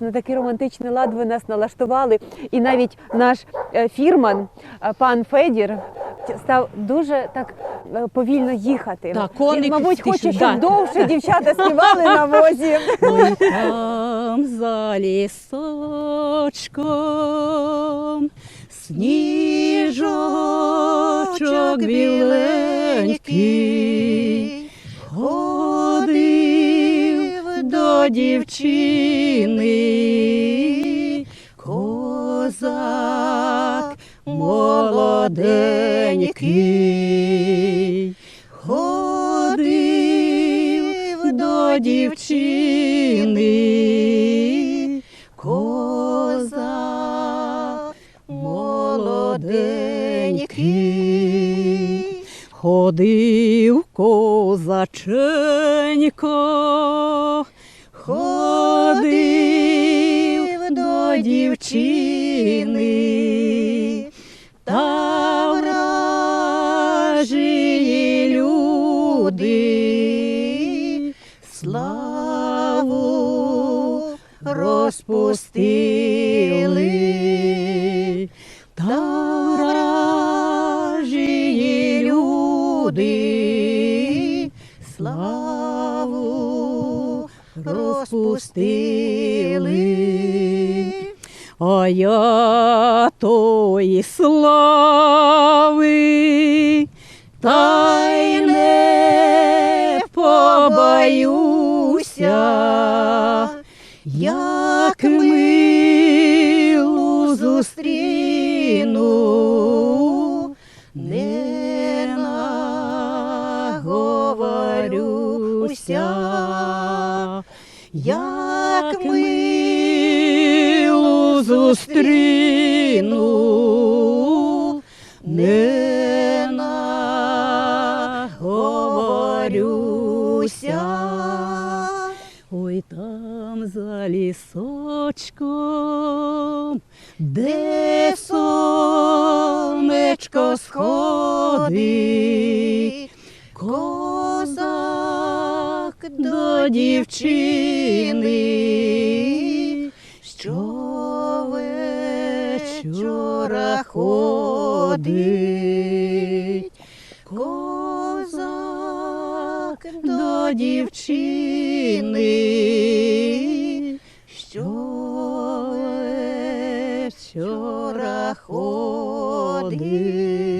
На такий романтичний лад ви нас налаштували, і навіть наш е, фірман, е, пан Федір, став дуже так е, повільно їхати. Так, коник Він, мабуть, хоче, щоб да. довше дівчата співали на возі. Ой, там за лісочком сніжочок біленький до дівчини, козак молоденький. Ходив до дівчини, козак молоденький, ходив козаченько, ходив до дівчини, та вражі люди. Славу розпустили, люди. Славу розпустили. А я тої слави та побоюся, як милу зустріну, не наговорюся, як милу зустріну, не наговорюся. Ой, там за лісочком, де сонечко сходить, до дівчини, що вечора ходить. Козак до дівчини, що вечора ходить.